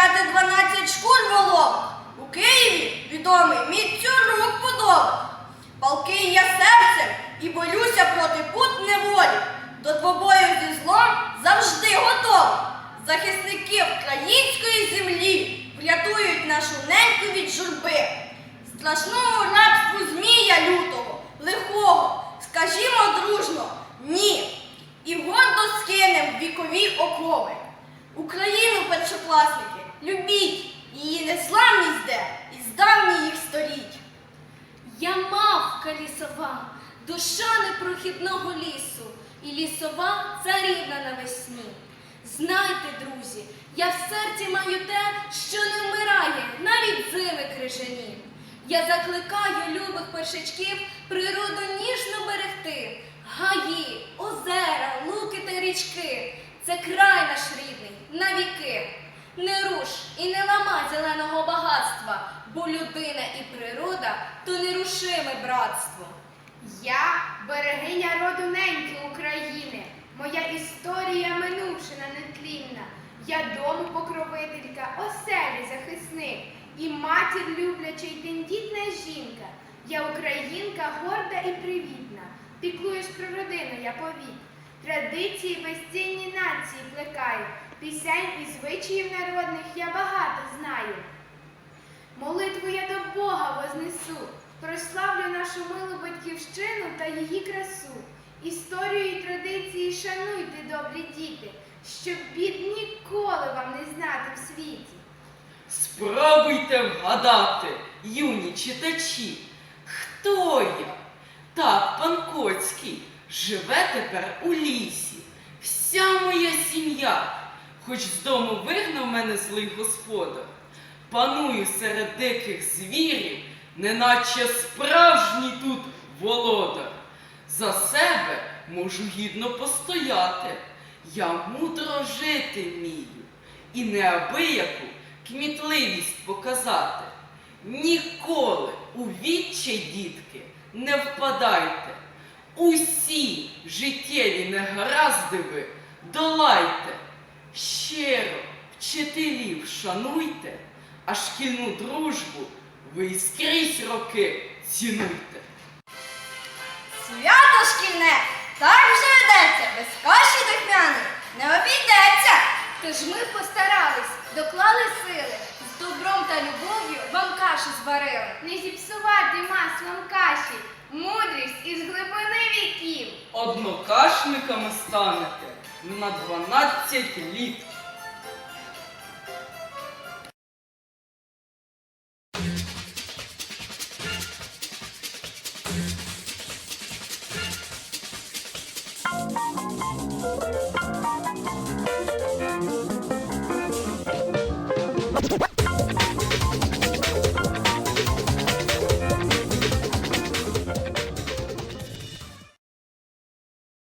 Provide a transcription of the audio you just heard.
Взяти 12 шкур волок. У Києві відомий мій рук подоба. Палкий я серцем і болюся проти пут неволі. До твобою зі злом завжди готова. Захисники української землі врятують нашу неньку від журби. Страшному рабству змія лютого, лихого, скажімо дружно, ні. І гордо скинем вікові окови. Україну першокласник любіть, її незламність де із давніх століть. Я мавка лісова, душа непрохідного лісу, і лісова царівна навесні. Знайте, друзі, я в серці маю те, що не вмирає, навіть зими крижані. Я закликаю любих першачків природу ніжно берегти. Гаї, озера, луки та річки це край наш рідний, навіки. І не ламай зеленого багатства, бо людина і природа то нерушиме братство. Я берегиня роду неньки України. Моя історія минувшина нетлінна. Я дому покровителька, оселі захисник. І матір любляча й тендітна жінка. Я українка горда і привітна. Піклуюсь про родину, я повік. Традиції безцінні нації плекаю. Пісень і звичаїв народних я багато знаю. Молитву я до Бога вознесу, прославлю нашу милу батьківщину та її красу. Історію і традиції шануйте, добрі діти, щоб бід ніколи вам не знати в світі. Спробуйте вгадати, юні читачі, хто я? Так, пан Коцький живе тепер у лісі. Вся моя сім'я, хоч з дому вигнав мене злий господар, паную серед диких звірів, неначе справжній тут володар. За себе можу гідно постояти, я мудро жити вмію і неабияку кмітливість показати. Ніколи у відчай, дітки, не впадайте. Усі життєві негаразди ви долайте. Щиро вчителів шануйте, а шкільну дружбу ви й скрізь роки цінуйте. Свято шкільне так вже ведеться, без каші духмяної не обійдеться. Тож ми постарались, доклали сили, та любов'ю вам кашу зварила, Не зіпсувати маслом каші, мудрість із глибини віків. Однокашниками станете ну, на 12 літ.